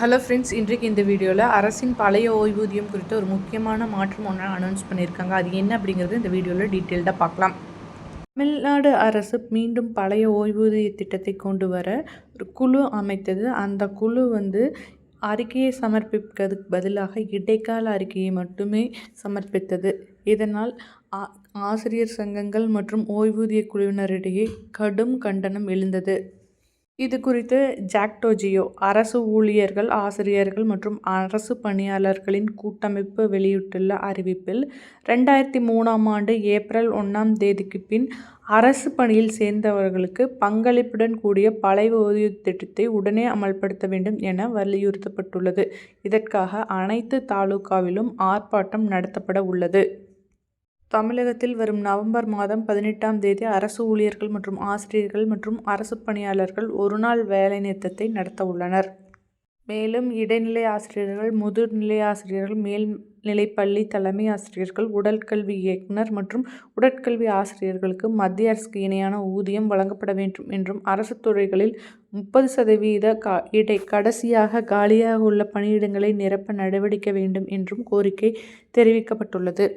Hello friends இன்றைக்கு இந்த வீடியோவில் அரசின் பழைய ஓய்வூதியம் குறித்த ஒரு முக்கியமான மாற்றம் ஒன்று அனௌன்ஸ் பண்ணியிருக்காங்க அது என்ன அப்படிங்கிறது இந்த வீடியோவில் டீட்டெயில்டாக பார்க்கலாம். தமிழ்நாடு அரசு மீண்டும் பழைய ஓய்வூதிய திட்டத்தை கொண்டு வர ஒரு குழு அமைத்தது. அந்த குழு வந்து அறிக்கையை சமர்ப்பிப்பதற்கு பதிலாக இடைக்கால அறிக்கையை மட்டுமே சமர்ப்பித்தது. இதனால் ஆ- ஆசிரியர் சங்கங்கள் மற்றும் ஓய்வூதிய குழுவினரிடையே கடும் கண்டனம் எழுந்தது. இது குறித்து ஜாக்டோஜியோ அரசு ஊழியர்கள் ஆசிரியர்கள் மற்றும் அரசு பணியாளர்களின் கூட்டமைப்பு வெளியிட்டுள்ள அறிவிப்பில் ரெண்டாயிரத்தி மூணாம் ஆண்டு ஏப்ரல் ஒன்றாம் தேதிக்கு பின் அரசு பணியில் சேர்ந்தவர்களுக்கு பங்களிப்புடன் கூடிய பழைய ஓய்வு திட்டத்தை உடனே அமல்படுத்த வேண்டும் என வலியுறுத்தப்பட்டுள்ளது. இதற்காக அனைத்து தாலுகாவிலும் ஆர்ப்பாட்டம் நடத்தப்பட உள்ளது. தமிழகத்தில் வரும் நவம்பர் மாதம் பதினெட்டாம் தேதி அரசு ஊழியர்கள் மற்றும் ஆசிரியர்கள் மற்றும் அரசு பணியாளர்கள் ஒருநாள் வேலைநிறுத்தத்தை நடத்த உள்ளனர். மேலும் இடைநிலை ஆசிரியர்கள் முதுநிலை ஆசிரியர்கள் மேல்நிலைப்பள்ளி தலைமை ஆசிரியர்கள் உடற்கல்வி இயக்குனர் மற்றும் உடற்கல்வி ஆசிரியர்களுக்கு மத்திய அரசுக்கு இணையான ஊதியம் வழங்கப்பட வேண்டும் என்றும் அரசு துறைகளில் முப்பது சதவீத கா இடை கடைசியாக காலியாக உள்ள பணியிடங்களை நிரப்ப நடவடிக்கை வேண்டும் என்றும் கோரிக்கை தெரிவிக்கப்பட்டுள்ளது.